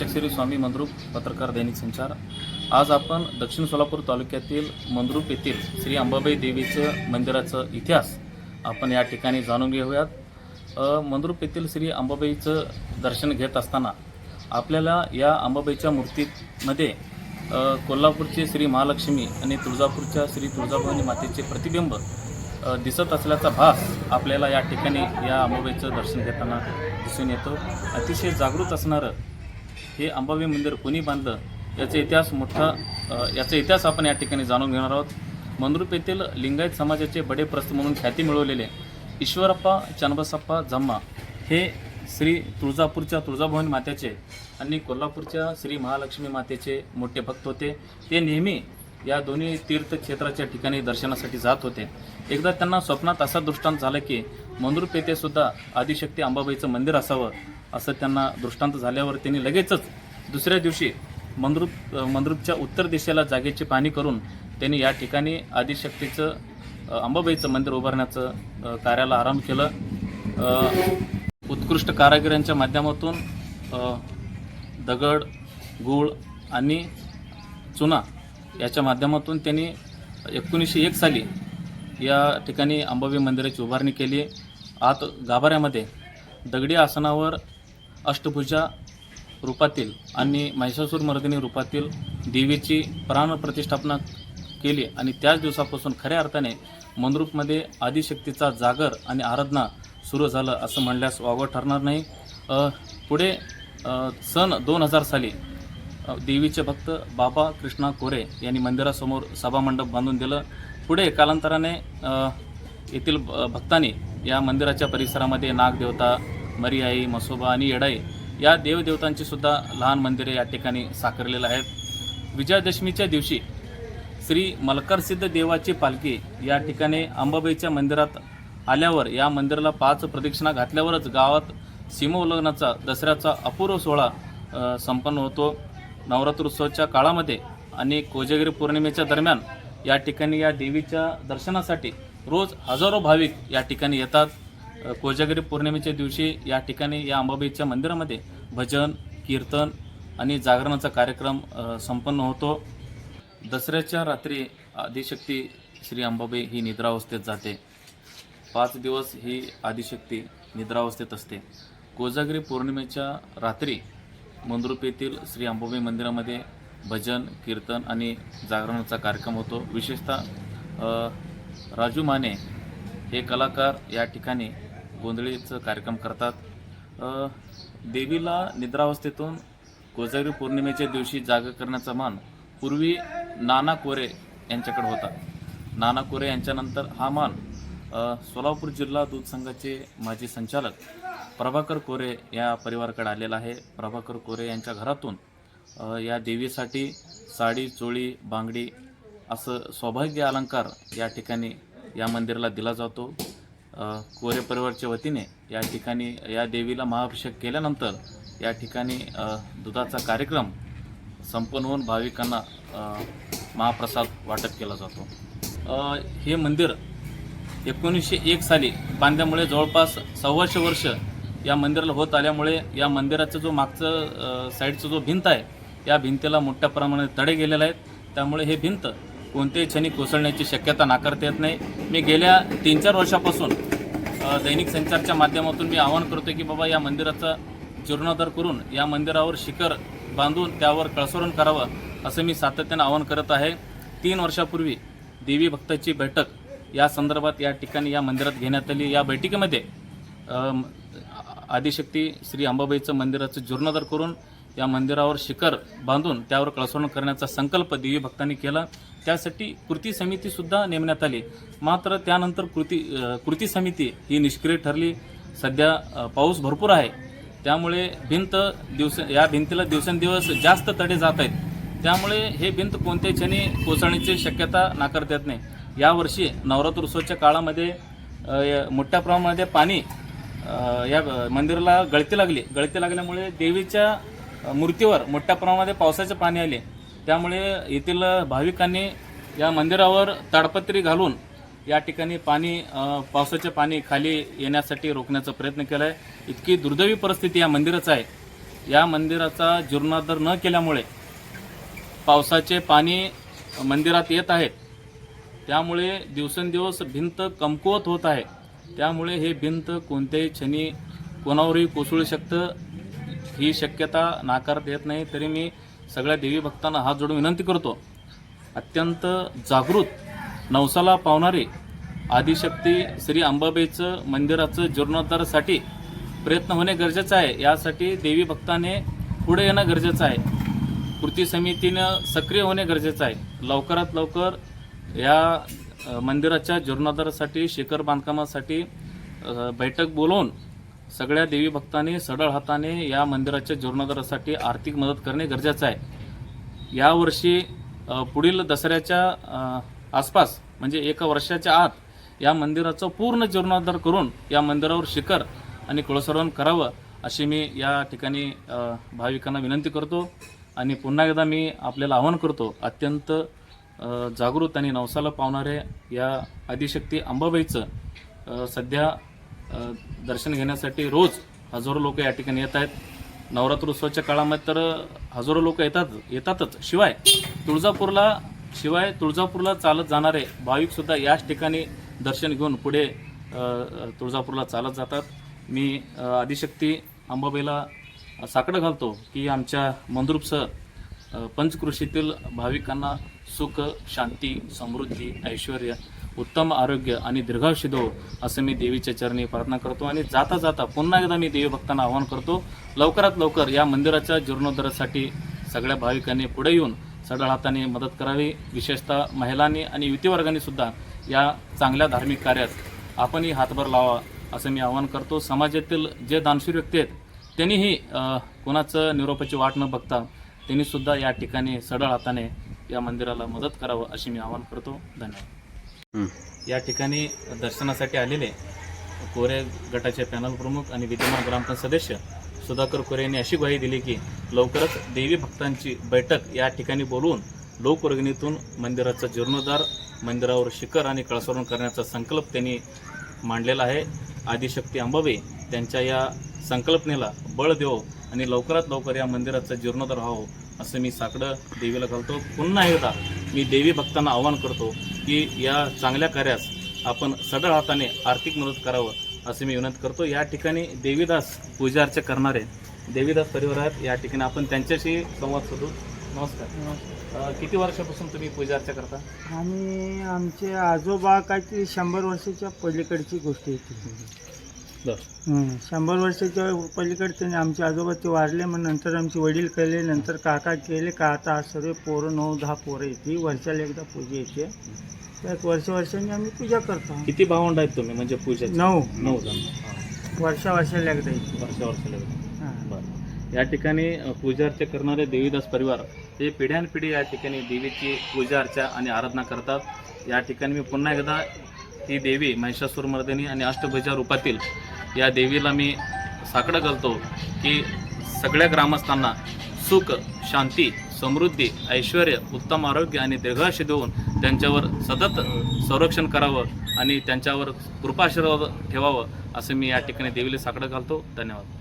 पंचाक्षरी स्वामी मंद्रूप पत्रकार दैनिक संचार. आज आपण दक्षिण सोलापूर तालुक्यातील मंद्रूप येथील श्री अंबाबाई देवीचं मंदिराचं इतिहास आपण या ठिकाणी जाणून घेऊयात. मंद्रूप येथील श्री अंबाबाईचं दर्शन घेत असताना आपल्याला या अंबाबाईच्या मूर्तीमध्ये कोल्हापूरचे श्री महालक्ष्मी आणि तुळजापूरच्या श्री तुळजाभवानी मातेचे प्रतिबिंब दिसत असल्याचा भास आपल्याला या ठिकाणी या अंबाबाईचं दर्शन घेताना दिसून येतो. अतिशय जागृत असणारं हे अंबाबाई मंदिर कोणी बांधलं याचा इतिहास मोठा याचा इतिहास आपण या ठिकाणी जाणून घेणार आहोत. मनरूप येथील लिंगायत समाजाचे बडे प्रस्थ म्हणून ख्याती मिळवलेले ईश्वरप्पा चन्बसप्पा जम्मा हे श्री तुळजापूरच्या तुळजाभवानी मातेचे आणि कोल्हापूरच्या श्री महालक्ष्मी मातेचे मोठे भक्त होते. ते नेहमी या दोन्ही तीर्थक्षेत्राच्या ठिकाणी दर्शनासाठी जात होते. एकदा त्यांना स्वप्नात असा दृष्टांत झाला की मंद्रुप येथे सुद्धा आदिशक्ती अंबाबाईचं मंदिर असावं असं त्यांना दृष्टांत झाल्यावर त्यांनी लगेचच दुसऱ्या दिवशी मंद्रुप मंद्रुपच्या उत्तर दिशेला जागेची पाहणी करून त्यांनी या ठिकाणी आदिशक्तीचं अंबाबाईचं मंदिर उभारण्याचं कार्याला आरंभ केलं. उत्कृष्ट कारागिरांच्या माध्यमातून दगड गूळ आणि चुना याच्या माध्यमातून त्यांनी एकोणीसशे एक साली या ठिकाणी अंबाबाई मंदिराची उभारणी केली. आत गाभाऱ्यामध्ये दगडी आसनावर अष्टभुजा रूपातील आणि महिषासूर मर्दिनी रूपातील देवीची प्राणप्रतिष्ठापना केली आणि त्याच दिवसापासून खऱ्या अर्थाने मनरूपमध्ये आदिशक्तीचा जागर आणि आराधना सुरू झालं असं म्हणल्यास वावं ठरणार नाही. पुढे सन दोन हजार साली देवीचे भक्त बाबा कृष्णा कोरे यांनी मंदिरासमोर सभामंडप बांधून दिलं. पुढे कालांतराने येथील भक्तांनी या मंदिराच्या परिसरामध्ये नागदेवता मरियाई मसोबा आणि येडाई या देवदेवतांची सुद्धा लहान मंदिरे या ठिकाणी साकारलेली आहेत. विजयादशमीच्या दिवशी श्री मलकारसिद्ध देवाची पालखी या ठिकाणी अंबाबाईच्या मंदिरात आल्यावर या मंदिराला पाच प्रदक्षिणा घातल्यावरच गावात सीमोल्लंघनाचा दसऱ्याचा अपूर्व सोहळा संपन्न होतो. नवरात्रोत्सवाच्या काळामध्ये आणि कोजागिरी पौर्णिमेच्या दरम्यान या ठिकाणी या देवीच्या दर्शनासाठी रोज हजारो भाविक या ठिकाणी येतात. कोजागिरी पौर्णिमेच्या दिवशी या ठिकाणी या अंबाबाईच्या मंदिरामध्ये भजन कीर्तन आणि जागरणाचा कार्यक्रम संपन्न होतो. दसऱ्याच्या रात्री आदिशक्ती श्री अंबाबाई ही निद्रावस्थेत जाते. पाच दिवस ही आदिशक्ती निद्रावस्थेत असते. कोजागिरी पौर्णिमेच्या रात्री मंद्रुप येथील श्री अंबाबाई मंदिरामध्ये भजन कीर्तन आणि जागरणाचा कार्यक्रम होतो. विशेषतः राजू माने हे कलाकार या ठिकाणी गोंधळीचं कार्यक्रम करतात. देवीला निद्रावस्थेतून कोजागिरी पौर्णिमेच्या दिवशी जाग करण्याचा मान पूर्वी नाना कोरे यांच्याकडे होता. नाना कोरे यांच्यानंतर हा मान सोलापूर जिल्हा दूध संघाचे माजी संचालक प्रभाकर कोरे या परिवाराकडे आलेला आहे. प्रभाकर कोरे यांच्या घरातून या देवीसाठी साडी चोळी बांगडी असं सौभाग्य अलंकार या ठिकाणी या मंदिराला दिला जातो. कोरे परिवारच्या वतीने या ठिकाणी या देवीला महाभिषेक केल्यानंतर या ठिकाणी दुधाचा कार्यक्रम संपन्न होऊन भाविकांना महाप्रसाद वाटप केला जातो. हे मंदिर एकोणीसशे एक साली बांधल्यामुळे जवळपास सव्वाशे वर्ष या मंदिराला होत आल्यामुळे या मंदिराचं जो मागचं साईडचं जो भिंत आहे या भिंतीला मोठ्या प्रमाणात तडे गेलेले आहेत. त्यामुळे हे भिंत कोणत्याही क्षणी कोसळण्याची शक्यता नाकारता येत नाही. मी गेल्या तीन चार वर्षापासून दैनिक संचारच्या माध्यमातून मी आवाहन करतो की बाबा या मंदिराचा जीर्णोद्धार करून या मंदिरावर शिखर बांधून त्यावर कळसवरण करावं असं मी सातत्यानं आवाहन करत आहे. तीन वर्षापूर्वी देवी भक्ताची बैठक या संदर्भात या ठिकाणी या मंदिरात घेण्यात आली या बैठकीमध्ये आदिशक्ती श्री अंबाबाईचं मंदिराचं जीर्णोद्धार करून या मंदिरावर शिखर बांधून त्यावर कळसवण करण्याचा संकल्प देवी भक्तांनी केला. त्यासाठी कृती समितीसुद्धा नेमण्यात आली. मात्र त्यानंतर कृती कृती समिती ही निष्क्रिय ठरली. सध्या पाऊस भरपूर आहे. त्यामुळे भिंत दिवस या भिंतीला दिवसेंदिवस जास्त तडे जात आहेत. त्यामुळे हे भिंत कोणत्याही क्षणी कोसळण्याची शक्यता नाकारता येत नाही. यावर्षी नवरात्रोत्सवाच्या काळामध्ये मोठ्या प्रमाणामध्ये पाणी या मंदिराला गळती लागली. गळती लागल्यामुळे देवीच्या मूर्तीवर मोठ्या प्रमाणामध्ये पावसाचे पाणी आले. त्यामुळे येथील भाविकांनी या मंदिरावर ताडपत्री घालून या ठिकाणी पाणी पावसाचे पाणी खाली येण्यासाठी रोखण्याचा प्रयत्न केला आहे इतकी दुर्दैवी परिस्थिती या मंदिराचं आहे. या मंदिराचा जीर्णोद्धार न केल्यामुळे पावसाचे पाणी मंदिरात येत आहेत. त्यामुळे दिवसेंदिवस भिंत कमकुवत होत आहे. त्यामुळे हे भिंत कोणत्याही क्षणी कोणावरही कोसळू शकतं ही शक्यता नाकारता येत नाही. तरी मी सगळ्या देवी भक्तांना हात जोडून विनंती करतो अत्यंत जागृत नवसाला पावणारी आदिशक्ती श्री अंबाबाईचं मंदिराचं जीर्णोद्धारासाठी प्रयत्न होणे गरजेचं आहे. यासाठी देवी भक्ताने पुढे येणं गरजेचं आहे. कृती समितीनं सक्रिय होणे गरजेचं आहे. लवकरात लवकर या मंदिराच्या जीर्णोद्धारासाठी शिखर बांधकामासाठी बैठक बोलवून सगळ्या देवी भक्तांनी सडळ हाताने या मंदिराच्या जीर्णोद्धारासाठी आर्थिक मदत करणे गरजेचं आहे. यावर्षी पुढील दसऱ्याच्या आसपास म्हणजे एका वर्षाच्या आत या मंदिराचं पूर्ण जीर्णोद्धार करून या मंदिरावर शिखर आणि कळसरण करावं अशी मी या ठिकाणी भाविकांना विनंती करतो. आणि पुन्हा एकदा मी आपल्याला आवाहन करतो अत्यंत जागृत आणि नवसाला पावणाऱ्या या आदिशक्ती अंबाबाईचं सध्या दर्शन घेण्यासाठी रोज हजारो लोक या ठिकाणी येत आहेत. नवरात्रोत्सवाच्या काळामध्ये तर हजारो लोक येतात येतातच. शिवाय तुळजापूरला शिवाय तुळजापूरला चालत जाणारे भाविकसुद्धा याच ठिकाणी दर्शन घेऊन पुढे तुळजापूरला चालत जातात. मी आदिशक्ती अंबाबाईला साकडं घालतो की आमच्या मंद्रुपसह पंचकृषीतील भाविकांना सुख शांती समृद्धी ऐश्वर उत्तम आरोग्य आणि दीर्घायुष्य दो असं मी देवीच्या चरणी प्रार्थना करतो आणि जाता जाता पुन्हा एकदा मी देवी भक्तांना आवाहन करतो लवकरात लवकर या मंदिराच्या जीर्णोद्धारासाठी सगळ्या भाविकांनी पुढे येऊन सडळ हाताने मदत करावी. विशेषतः महिलांनी आणि युतीवर्गांनी सुद्धा या चांगल्या धार्मिक कार्यात आपणही हातभार लावा असं मी आवाहन करतो. समाजातील जे दानशूर व्यक्ती आहेत त्यांनीही कोणाचं निरोपाची वाट न बघता त्यांनी सुद्धा या ठिकाणी सडळ हाताने या मंदिराला मदत करावं अशी मी आवाहन करतो. धन्यवाद. या ठिकाणी दर्शनासाठी आलेले कोरे गटाचे पॅनल प्रमुख आणि विद्यमान ग्रामपंचायत सदस्य सुधाकर कोरे यांनी अशी ग्वाही दिली की लवकरच देवी भक्तांची बैठक या ठिकाणी बोलवून लोकवर्गणीतून मंदिराचा जीर्णोद्धार मंदिरावर शिखर आणि कळसवरण करण्याचा संकल्प त्यांनी मांडलेला आहे. आदिशक्ती अंबाबाई त्यांच्या या संकल्पनेला बळ देवो आणि लवकरात लवकर या मंदिराचा जीर्णोद्धार व्हावं असं मी साकडं देवीला घालतो. पुन्हा एकदा मी देवी भक्तांना आवाहन करतो की या चांगल्या कार्यास आपण सडळ हाताने आर्थिक मदत करावं असं मी विनंती करतो. या ठिकाणी देवीदास पूजा अर्चा करणारे देवीदास परिवार आहेत. या ठिकाणी आपण त्यांच्याशी संवाद साधू. नमस्कार. किती वर्षापासून तुम्ही पूजा अर्चा करता? आणि आमचे आजोबा काहीतरी शंभर वर्षाच्या पलीकडची गोष्ट येते हं, शंभर वर्षाच्या पलीकडे त्यांनी आमचे आजोबा ते वारले मग नंतर आमचे वडील केले नंतर काका केले का आता आज सर्व पोरं नऊ दहा पोरं येते वर्षाला एकदा पूजा येते. त्यात वर्ष वर्षांनी आम्ही पूजा करतो. किती भावंड आहेत तुम्ही म्हणजे पूजेचे? नऊ. नऊ जण. वर्षा वर्षाला एकदा येते. वर्षा वर्षाला हां. बरं. या ठिकाणी अ, पूजा अर्चा करणारे देवीदास परिवार हे पिढ्यानपिढी या ठिकाणी देवीची पूजा अर्चा आणि आराधना करतात. या ठिकाणी मी पुन्हा एकदा ही देवी महिषासूर मर्दिनी आणि अष्टभुजा रूपातील या देवीला मी साकडं घालतो की सगळ्या ग्रामस्थांना सुख शांती समृद्धी ऐश्वर उत्तम आरोग्य आणि दीर्घाशी देऊन त्यांच्यावर सतत संरक्षण करावं आणि त्यांच्यावर कृपाशीर्वाद ठेवावं असं मी या ठिकाणी देवीला साकडं घालतो. धन्यवाद.